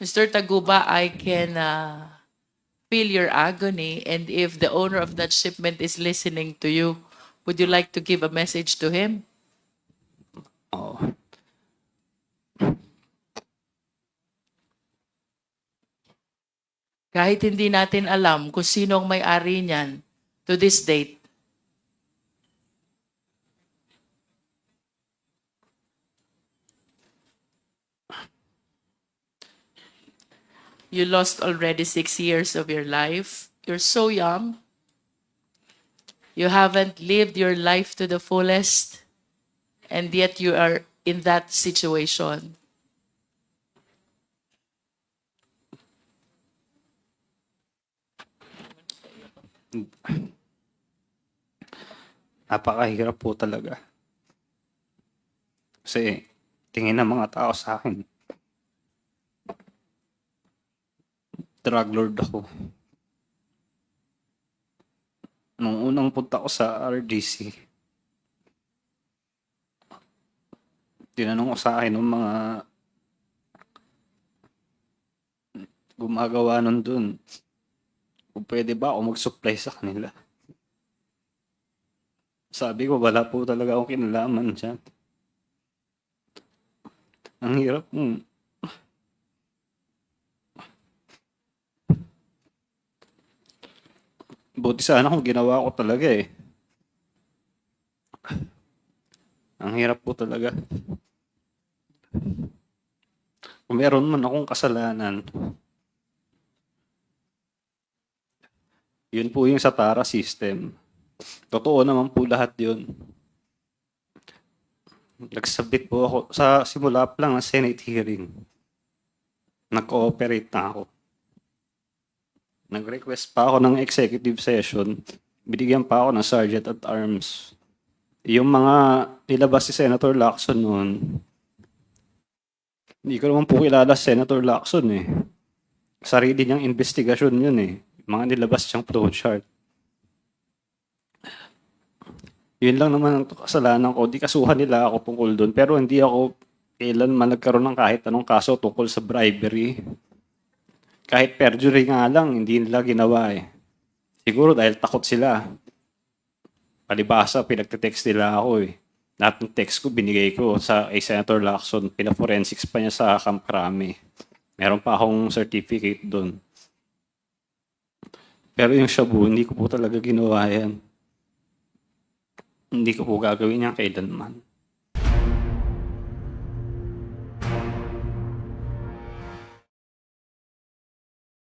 Mr. Taguba, I can uh, feel your agony, and if the owner of that shipment is listening to you, would you like to give a message to him? Oo. Kahit hindi natin alam kung sino ang may-ari niyan to this date. You lost already six years of your life. You're so young. You haven't lived your life to the fullest, and yet you are in that situation. Napakahirap po talaga. Kasi tingin ng mga tao sa akin. Drug lord ako. Nung unang punta ko sa RDC, tinanong ko sa akin ng mga gumagawa nun dun kung pwede ba ako mag-supply sa kanila. Sabi ko, wala po talaga akong kinalaman dyan. Ang hirap mo. Buti sana kung ginawa ko talaga eh. Ang hirap po talaga. Kung meron man akong kasalanan, yun po yung sa Tara system. Totoo naman po lahat yun. Nagsabit po ako sa simula pa lang ng Senate hearing. Nag-cooperate na ako. Nag-request pa ako ng executive session. Binigyan pa ako ng Sergeant at Arms. Yung mga nilabas si Senator Lacson noon, hindi ko naman po kilala si Senator Lacson eh. Sarili niyang investigasyon yun eh. Mga nilabas siyang flowchart. Yun lang naman ang kasalanan ko. Di kasuhan nila ako tungkol doon. Pero hindi ako kailanman nagkaroon ng kahit anong kaso tungkol sa bribery. Kahit perjury nga lang, hindi nila ginawa eh. Siguro dahil takot sila. Palibasa, pinagte-text nila ako eh. Lahat ng text ko, binigay ko sa kay Senator Lacson. Pina-forensics pa niya sa Camp Crame. Meron pa akong certificate doon. Pero yung shabu, hindi ko po talaga ginawa yan. Hindi ko po gagawin yan kailanman.